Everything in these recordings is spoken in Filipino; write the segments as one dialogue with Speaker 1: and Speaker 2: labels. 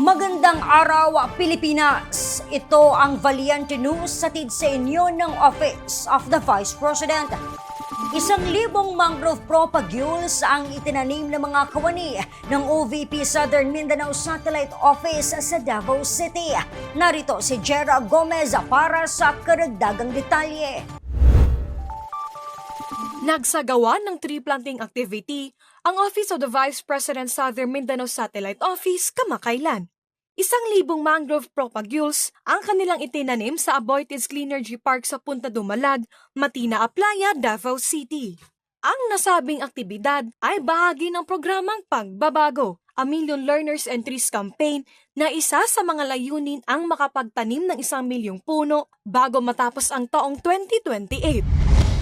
Speaker 1: Magandang araw, Pilipinas! Ito ang Valiente News satid sa inyo ng Office of the Vice President. Isang libong mangrove propagules ang itinanim ng mga kawani ng OVP Southern Mindanao Satellite Office sa Davao City. Narito si Jera Gomez para sa karagdagang detalye.
Speaker 2: Nagsagawa ng tree planting activity ang Office of the Vice President Southern Mindanao Satellite Office kamakailan. Isang libong mangrove propagules ang kanilang itinanim sa Aboitiz Cleanergy Park sa Punta Dumalag, Matina Aplaya, Davao City. Ang nasabing aktibidad ay bahagi ng programang Pagbabago, a Million Learners and Trees Campaign na isa sa mga layunin ang makapagtanim ng isang milyong puno bago matapos ang taong 2028.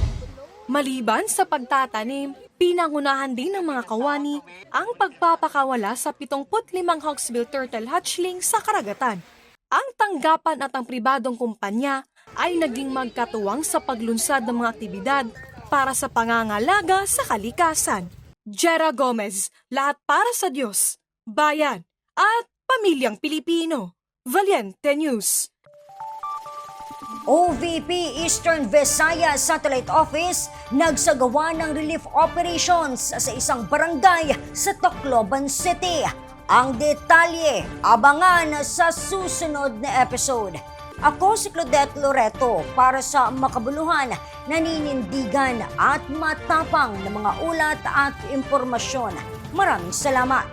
Speaker 2: Maliban sa pagtatanim, pinangunahan din ng mga kawani ang pagpapakawala sa 75 Hawksbill turtle hatchling sa karagatan. Ang tanggapan at ang pribadong kumpanya ay naging magkatuwang sa paglunsad ng mga aktibidad para sa pangangalaga sa kalikasan. Jera Gomez, lahat para sa Diyos, bayan at pamilyang Pilipino. Valiente News.
Speaker 1: OVP Eastern Visayas Satellite Office nagsagawa ng relief operations sa isang barangay sa Tacloban City. Ang detalye, abangan sa susunod na episode. Ako si Claudette Loreto para sa makabuluhan, naninindigan at matapang na mga ulat at impormasyon. Maraming salamat.